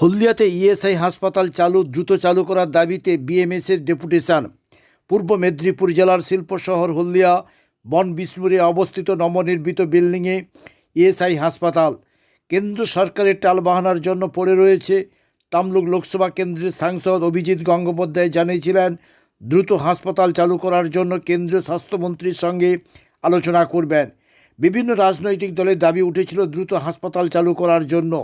হলদিয়াতে ESI হাসপাতাল চালু, দ্রুত চালু করার দাবিতে বিএমএসের ডেপুটেশন। পূর্ব মেদিনীপুর জেলার শিল্প শহর হলদিয়া, বন বিষ্ণুরে অবস্থিত নবনির্মিত বিল্ডিংয়ে ইএসআই হাসপাতাল। কেন্দ্র সরকারের টালবাহানার জন্য পড়ে রয়েছে। তামলুক লোকসভা কেন্দ্রের সাংসদ অভিজিৎ গঙ্গোপাধ্যায় জানিয়েছিলেন, দ্রুত হাসপাতাল চালু করার জন্য কেন্দ্রীয় স্বাস্থ্যমন্ত্রীর সঙ্গে আলোচনা করবেন। বিভিন্ন রাজনৈতিক দলের দাবি উঠেছিল দ্রুত হাসপাতাল চালু করার জন্য।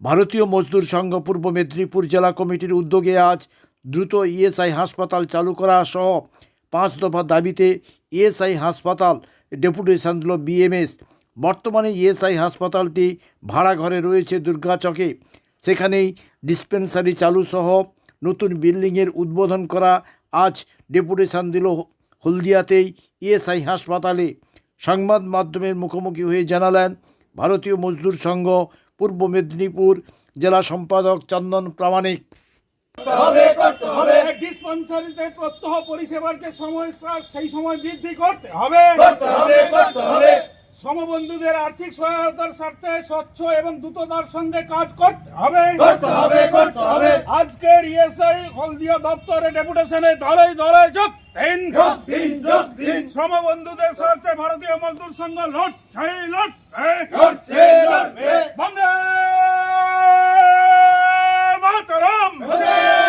ভারতীয় মজদুর সংঘ পূর্ব মেদিনীপুর জেলা কমিটির উদ্যোগে আজ দ্রুত ইএসআই হাসপাতাল চালু করা সহ পাঁচ দফা দাবিতে ইএসআই হাসপাতাল ডেপুটেশন দিল বিএমএস। বর্তমানে ইএসআই হাসপাতালটি ভাড়া ঘরে রয়েছে দুর্গাচকে সেখানেই ডিসপেন্সারি চালু সহ নতুন বিল্ডিংয়ের উদ্বোধন করা আজ ডেপুটেশন দিল হলদিয়াতেই ইএসআই হাসপাতালে। সংবাদ মাধ্যমের মুখোমুখি হয়ে জানালেন ভারতীয় মজদুর সংঘ পূর্ব মেদিনীপুর জেলা সম্পাদক চন্দন প্রামাণিক। ডিসপেন্সারিতে প্রত্যহ পরিষেবার যে সমস্যা সেই সময় বৃদ্ধি করতে হবে। সমবন্ধুদের আর্থিক সহায়তার স্বার্থে স্বচ্ছ এবং দ্রুততার সঙ্গে কাজ করতে হবে। আজকের ইএসআই হলদিয়া দপ্তরে ডেপুটেশনে দলে দলে যোগ দিন সমবন্ধুদের স্বার্থে ভারতীয় মজদুর সংঘ লট ছাই লট বন্দে মাতরম স্বার্থে ভারতীয় মজদুর সংঘ লট ছাই লট আজকে ন্যূনতম বন্দে মাতরম। হলদিয়ার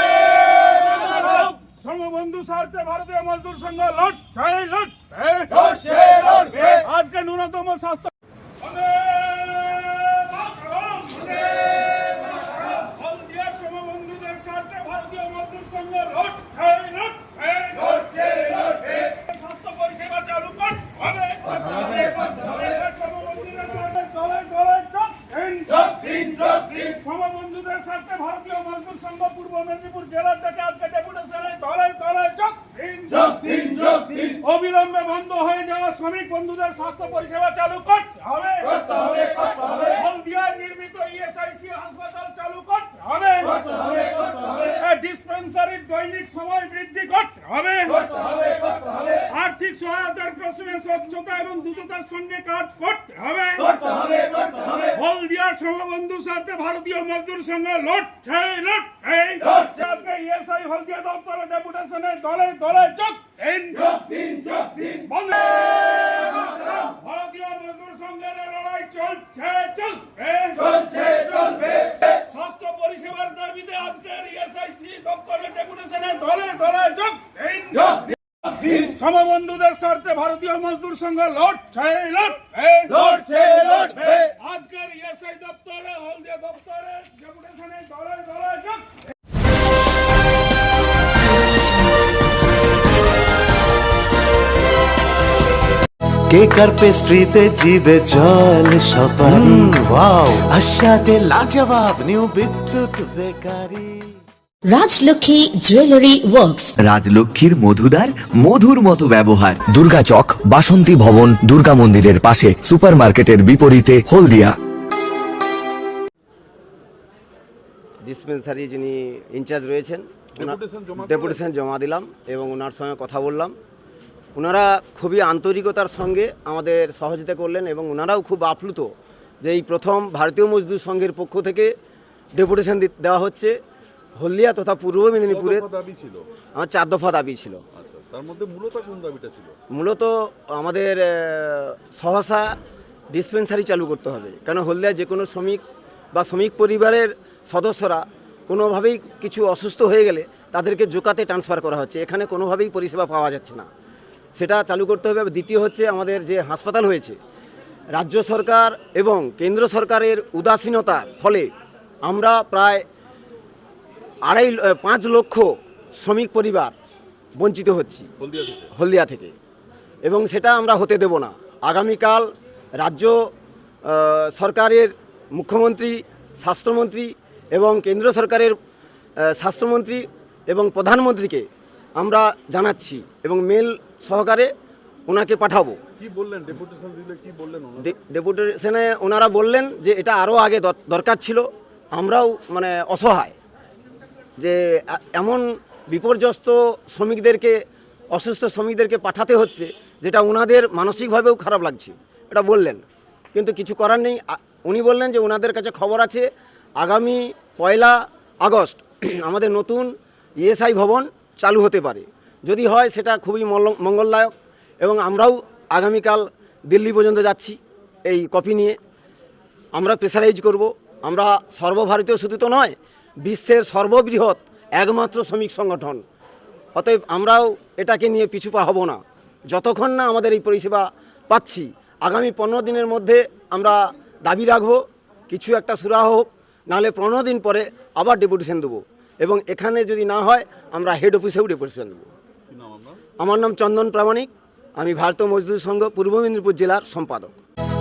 সমবন্ধুদের স্বার্থে ভারতীয় মজদুর সংঘ লট ছাই লট স্বাস্থ্য চালু করতে হবে সমবন্ধুদের স্বার্থে স্বার্থে ভারতীয় মজদুর সংঘ পূর্ব মেদিনীপুর জেলার থেকে আজকে ডেপুটেশনে দলে দলে যোগ দিন। অবিলম্বে বন্ধ হয়ে যাওয়া শ্রমিক বন্ধুদের স্বাস্থ্য পরিষেবা চালু করতে হবে হলদিয়ায় নির্মিত ইএসআইসি হাসপাতাল চালু করতে হবে ডিসপেন্সারির দৈনিক সময় বৃদ্ধি করতে হবে আর্থিক প্রশ্নে স্বচ্ছতা এবং দ্রুততার সঙ্গে কাজ করতে হবে। হলদিয়ার সমবন্ধু স্বার্থে ভারতীয় মজদুর সঙ্গে লড়ছে লড়ছে। ইএসআই হলদিয়া দপ্তরে ডেপুটেশনের দলে দলে যোগ দিন। বন্দে মাতরম। ভারতীয় মজদুর সংঘের লড়াই চলছে চলবে। স্বাস্থ্য পরিষেবার দাবিতে আজকের ইএসআইসি দপ্তরে ডেপুটেশনের দলে দলে যোগ দিন। সমবন্ধুদের স্বার্থে ভারতীয় মজদুর সংঘ লড়ছে লড়ছে। আজকের ইএসআই দপ্তরে হলদিয়া দপ্তরে ডেপুটেশনের দলে দলে কেক আর পেস্ট্রিতে জিবে জল সপারি ওয়াও। আশাতে লাজবাব new Bidyut bakery. Rajlakshmi jewellery works রাজলক্ষ্মীর মধুদার মধুর মতো ব্যবহার। দুর্গা চক বাসন্তী ভবন দুর্গা মন্দিরের পাশে সুপারমার্কেটের বিপরীতে হলদিয়া। ডিসপেন্সারি যিনি ইনচার্জ রয়েছেন ডেপুটেশন জমা দিলাম। এবং ওনার সঙ্গে কথা বললাম। ওনারা খুবই আন্তরিকতার সঙ্গে আমাদের সহযোগিতা করলেন এবং ওনারাও খুব আপ্লুত যে এই প্রথম ভারতীয় মজদুর সংঘের পক্ষ থেকে ডেপুটেশন দেওয়া হচ্ছে। হলদিয়া তথা পূর্ব মেদিনীপুরের দাবি ছিল। আমার চার দফা দাবি ছিল। আচ্ছা তার মধ্যে মূলত কোন দাবিটা ছিল? মূলত আমাদের সহসা ডিসপেন্সারি চালু করতে হবে। কারণ হলদিয়া যে কোনো শ্রমিক বা শ্রমিক পরিবারের সদস্যরা কোনোভাবেই কিছু অসুস্থ হয়ে গেলে তাদেরকে জোকাতে ট্রান্সফার করা হচ্ছে। এখানে কোনোভাবেই পরিষেবা পাওয়া যাচ্ছে না। সেটা চালু করতে হবে। দ্বিতীয় হচ্ছে আমাদের যে হাসপাতাল হয়েছে রাজ্য সরকার এবং কেন্দ্র সরকারের উদাসীনতার ফলে আমরা প্রায় আড়াই পাঁচ লক্ষ শ্রমিক পরিবার বঞ্চিত হচ্ছি। হলদিয়া থেকে? এবং সেটা আমরা হতে দেব না। আগামীকাল রাজ্য সরকারের মুখ্যমন্ত্রী স্বাস্থ্যমন্ত্রী এবং কেন্দ্র সরকারের স্বাস্থ্যমন্ত্রী এবং প্রধানমন্ত্রীকে আমরা জানাচ্ছি এবং মেল সহকারে ওনাকে পাঠাবো। কি বললেন? ডেপুটেশন দিলে কি বললেন ওনারা? বললেন যে এটা আরও আগে দর- দরকার ছিল। আমরাও মানে অসহায়। যে এমন বিপর্যস্ত শ্রমিকদেরকে, অসুস্থ শ্রমিকদেরকে পাঠাতে হচ্ছে, যেটা ওনাদের মানসিকভাবেও খারাপ লাগছে। এটা বললেন। কিন্তু কিছু করার নেই। উনি বললেন যে ওনাদের কাছে খবর আছে, আগামী পয়লা আগস্ট আমাদের নতুন ইএসআই ভবন চালু হতে পারে। যদি হয়, সেটা খুবই মঙ্গলদায়ক এবং আমরাও আগামীকাল দিল্লি পর্যন্ত যাচ্ছি এই কপি নিয়ে। আমরা প্রেসারাইজ করব। আমরা সর্বভারতীয় শুধু তো নয় বিশ্বের সর্ববৃহৎ একমাত্র শ্রমিক সংগঠন। অতএব আমরাও এটাকে নিয়ে পিছুপা হব না। যতক্ষণ না আমাদের এই পরিষেবা পাচ্ছি আগামী পনেরো দিনের মধ্যে আমরা দাবি রাখব কিছু একটা সুরাহ হোক নাহলে পনেরো দিন পরে আবার ডেপুটেশন দেবো। এবং এখানে যদি না হয় আমরা হেড অফিসেও ডেপুটেশন দেবো। আমার নাম চন্দন প্রামাণিক আমি ভারতীয় মজদুর সংঘ পূর্ব মেদিনীপুর জেলার সম্পাদক।